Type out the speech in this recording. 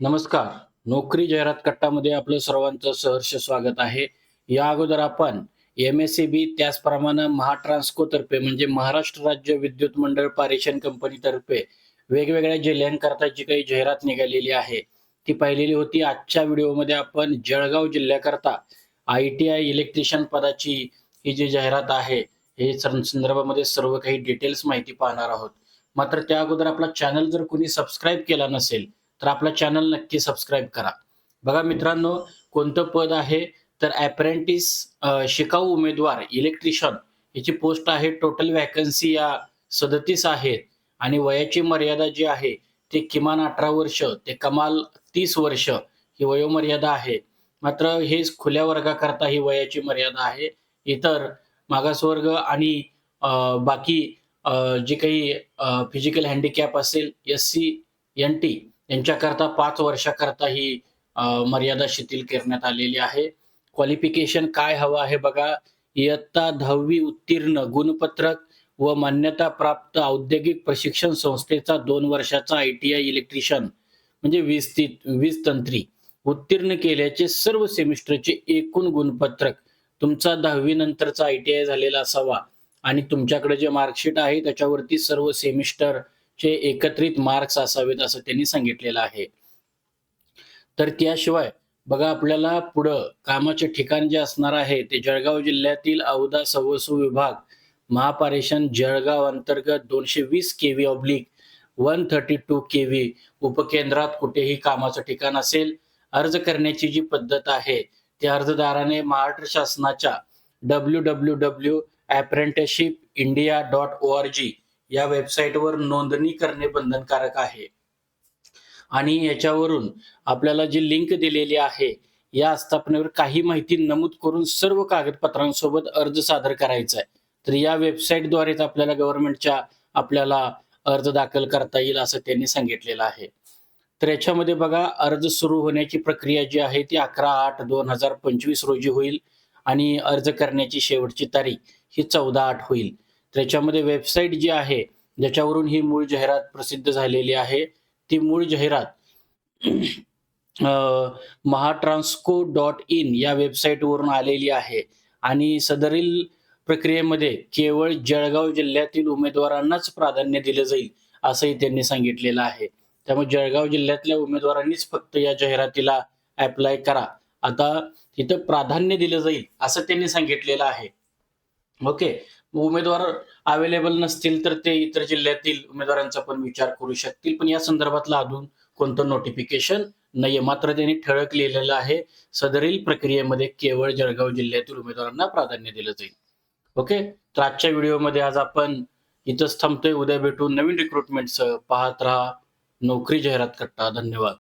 नमस्कार. नोकरी जाहिरात कट्टामध्ये आपलं सर्वांचं सहर्ष स्वागत आहे. या अगोदर आपण एम एस सी बी त्याचप्रमाणे महाट्रान्सको तर्फे म्हणजे महाराष्ट्र राज्य विद्युत मंडळ पारेषण कंपनीतर्फे वेगवेगळ्या जिल्ह्यांकरता जी काही जाहिरात निघालेली आहे. ती पाहिलेली होती. आजच्या व्हिडिओमध्ये आपण जळगाव जिल्ह्याकरता आय टी आय इलेक्ट्रिशियन पदाची ही जी जाहिरात आहे हे संदर्भामध्ये सर्व काही डिटेल्स माहिती पाहणार आहोत. मात्र त्या अगोदर आपला चॅनल जर कोणी सबस्क्राईब केला नसेल तर आपला चॅनल नक्की सबस्क्राईब करा. बघा मित्रांनो कोणतं पद आहे? तर ॲप्रेंटिस शिकाऊ उमेदवार इलेक्ट्रिशियन याची पोस्ट आहे. टोटल वॅकन्सी या सदतीस आहेत आणि वयाची मर्यादा जी आहे ती किमान अठरा वर्ष ते कमाल तीस वर्ष ही वयोमर्यादा आहे. मात्र हे खुल्या वर्गाकरता ही वयाची मर्यादा आहे. इतर मागासवर्ग आणि बाकी जे काही फिजिकल हँडिकॅप असेल एस सी एन टी यांच्याकरता पाच वर्षाकरता ही मर्यादा शिथिल करण्यात आलेली आहे. क्वालिफिकेशन काय हवं आहे बघा. इयत्ता दहावी उत्तीर्ण गुणपत्रक व मान्यता प्राप्त औद्योगिक प्रशिक्षण संस्थेचा दोन वर्षाचा आय टी आय इलेक्ट्रिशियन म्हणजे वीज ती वीज तंत्री. उत्तीर्ण केल्याचे सर्व सेमिस्टरचे एकूण गुणपत्रक तुमचा दहावी नंतरचा आय टी आय झालेला असावा. आणि तुमच्याकडे जे मार्कशीट आहे त्याच्यावरती सर्व सेमिस्टर चे एकत्रित मार्क्स असावेत असं त्यांनी सांगितलेलं आहे. तर त्याशिवाय बघा आपल्याला पुढं कामाचे ठिकाण जे असणार आहे ते जळगाव जिल्ह्यातील औदा सवसू विभाग महापारेषण जळगाव अंतर्गत दोनशे वीस KV oblique one thirty two KV उपकेंद्रात कुठेही कामाचं ठिकाण असेल अर्ज करण्याची जी पद्धत आहे त्या अर्जदाराने महाराष्ट्र शासनाच्या W W W apprenticeship India dot O R G या वेबसाईटवर नोंदणी करणे बंधनकारक आहे. आणि याच्यावरून आपल्याला जी लिंक दिलेली आहे या आस्थापनेवर काही माहिती नमूद करून सर्व कागदपत्रांसोबत अर्ज सादर करायचा आहे. तर या वेबसाईटद्वारेच आपल्याला गव्हर्नमेंटच्या आपल्याला अर्ज दाखल करता येईल असं त्यांनी सांगितलेलं आहे. तर याच्यामध्ये बघा अर्ज सुरू होण्याची प्रक्रिया जी आहे ती अकरा आठ दोन हजार पंचवीस रोजी होईल आणि अर्ज करण्याची शेवटची तारीख ही चौदा आठ होईल. त्याच्यामध्ये वेबसाईट जी आहे ज्याच्यावरून ही मूळ जाहिरात प्रसिद्ध झालेली आहे ती मूळ जाहिरात महाट्रान्सको डॉट इन या वेबसाईटवरून आलेली आहे. आणि सदरील प्रक्रियेमध्ये केवळ जळगाव जिल्ह्यातील उमेदवारांनाच प्राधान्य दिलं जाईल असंही त्यांनी सांगितलेलं आहे. त्यामुळे जळगाव जिल्ह्यातल्या उमेदवारांनीच फक्त या जाहिरातीला अप्लाय करा. आता तिथं प्राधान्य दिलं जाईल असं त्यांनी सांगितलेलं आहे. ओके? उमेदवार अवेलेबल नसतील तर ते इतर जिल्ह्यातील उमेदवारांचा पण विचार करू शकतील. पण या संदर्भातला अजून कोणतं नोटिफिकेशन नाहीये. मात्र त्यांनी ठळक लिहिलेलं आहे. सदरील प्रक्रियेमध्ये केवळ जळगाव जिल्ह्यातील उमेदवारांना प्राधान्य दिलं जाईल. ओके? तर आजच्या व्हिडिओमध्ये आज आपण इथंच थांबतोय. उद्या भेटून नवीन रिक्रुटमेंटसह पाहत राहा. नोकरी जाहिरात कट्टा धन्यवाद.